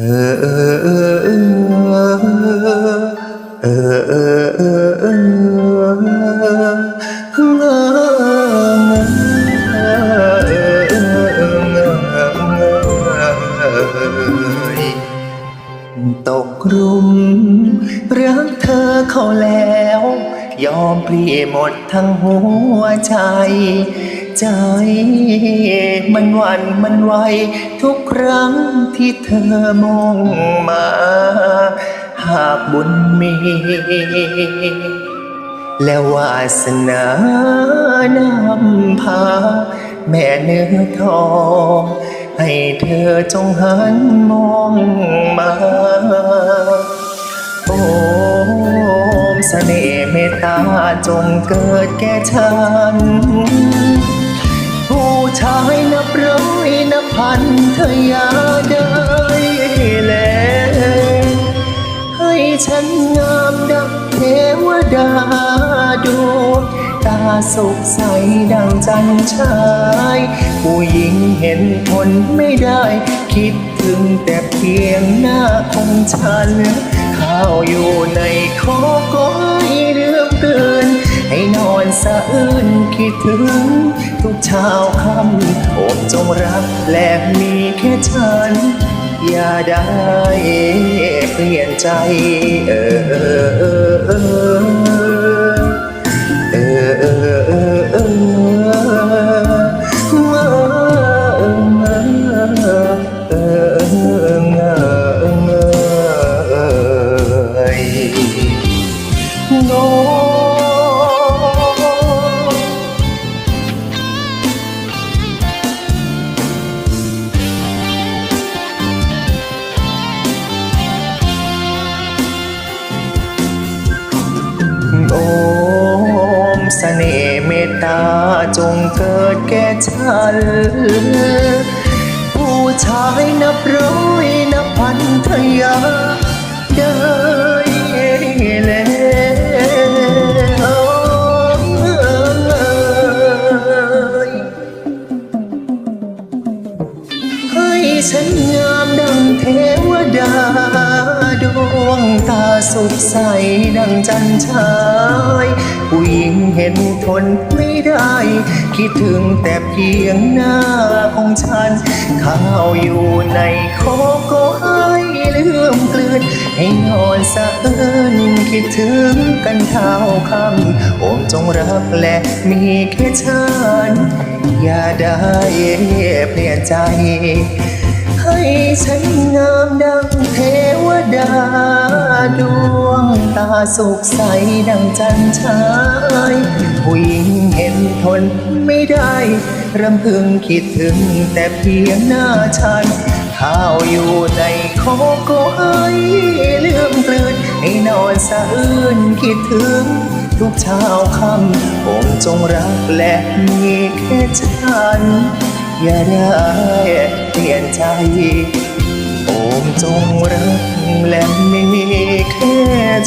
อเออเออเออเออเออเออเออตกกลุ่มรักเธอเขาแล้ว ยอมพลีหมดทั้งหัวใจ ใจ มันหวันมันไหวทุกครั้งที่เธอมองมา หากบุญมี และวาสนานำพา แม่เนื้อทอง ให้เธอจงหันมองมา โอมเสน่ห์เมตตาจงเกิดแก่ฉัน ผู้ชายนับร้อยนับพันเธออย่าได้แลให้ฉันงามดังเทวดาดวงตาสุขใสดังจันทราย ผู้หญิงเห็นทนไม่ได้ คิดถึงแต่เพียงหน้าของฉัน ข้าวอยู่ในคอก็ให้เรื่อง สะอื้นคิดถึง ทุกเช้าค่ำโอบจงรักและมีแค่ฉัน อย่าได้เปลี่ยนใจเออเออเออเออเอ ตาจงเกิดแก่ฉัน ผู้ชายนับร้อยนับพันทยาได้ สดใสดังจันทรายผู้หญิงเห็นทนไม่ได้ คิดถึงแต่เพียงหน้าของฉัน ข้าวอยู่ในคอก็ให้ลืมกลืน ให้นอนสะเอินคิดถึงกันเท่าคำโอมจงรักและมีแค่ฉัน อย่าได้เปลี่ยนใจ ให้ฉันงามดังเทวดา ดวงตาสุขใสดังจันทรายผู้หญิงเห็นทนไม่ได้รำพึงคิดถึงแต่เพียงหน้าฉันข้าวอยู่ในคอก็ให้ลืมกลืนให้นอนสะอื้นคิดถึง ทุกเช้าค่ำผมจงรักและมีแค่ฉัน อย่าได้เปลี่ยนใจ มจงรักและมีแค่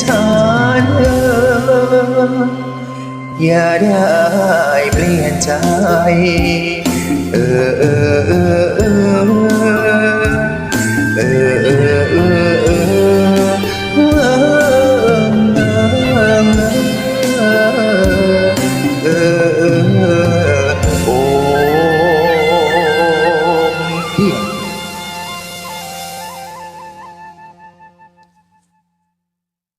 ฉันอย่าได้เปลี่ยนใจ